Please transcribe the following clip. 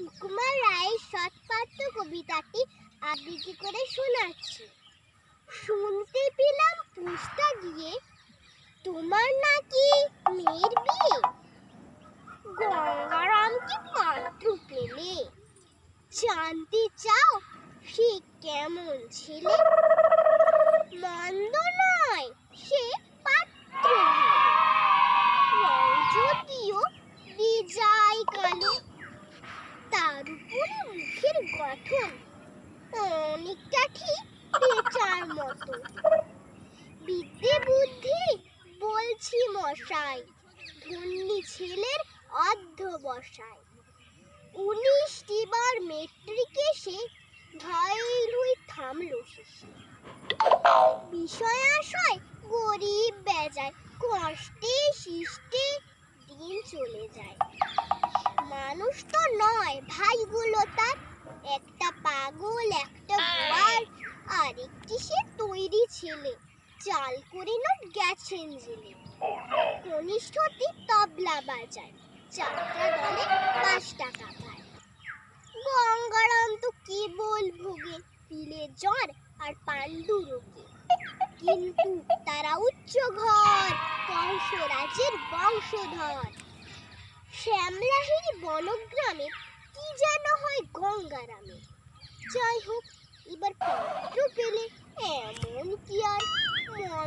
সুকুমার রায়ের সৎপাত্র কবিতাটি আবৃত্তি করে শোনাচ্ছি। শুনতে পেলাম পুষতা গিয়ে, তোমার নাকি মেয়ের বিয়ে? গঙ্গারামকে পাত্র পেলে। জানতে চাও সে কেমন ছেলে? তার মুখের গঠন অনেকটা ঠিক বেচার মতো। বিদ্যে বুদ্ধি বলছি মশাই, ধন্যী ছেলের অধ্যবসায়। উনিশটি বার মেট্রিকে সে ঘাইল হয়ে থামলো শেষে। বিষয় আশয় গরিব বেজায়, কষ্টে শিষ্টে দিন চলে যায়। মানুষ তো নয় ভাইগুলো তার একটা পাগল একটা গোয়ার আর একটি সে তৈরি ছেলে। চাল করে নোট গেছেন জেলে। কনিষ্ঠটি তবলা বাজায়। চারটা দলে পাঁচ টাকা পায়। গঙ্গারাম তো কেবল ভোগে পিলে জ্বর আর পাণ্ডু রোগে। কিন্তু তারা উচ্চ ঘর কংসরাজের বংশধর। শ্যামলাহিনী বনগ্রামে যেন হয় গঙ্গারামে যাই হোক এবার পাত্র পেলে এমন কি আর মন্দ ছেলে নমস্কার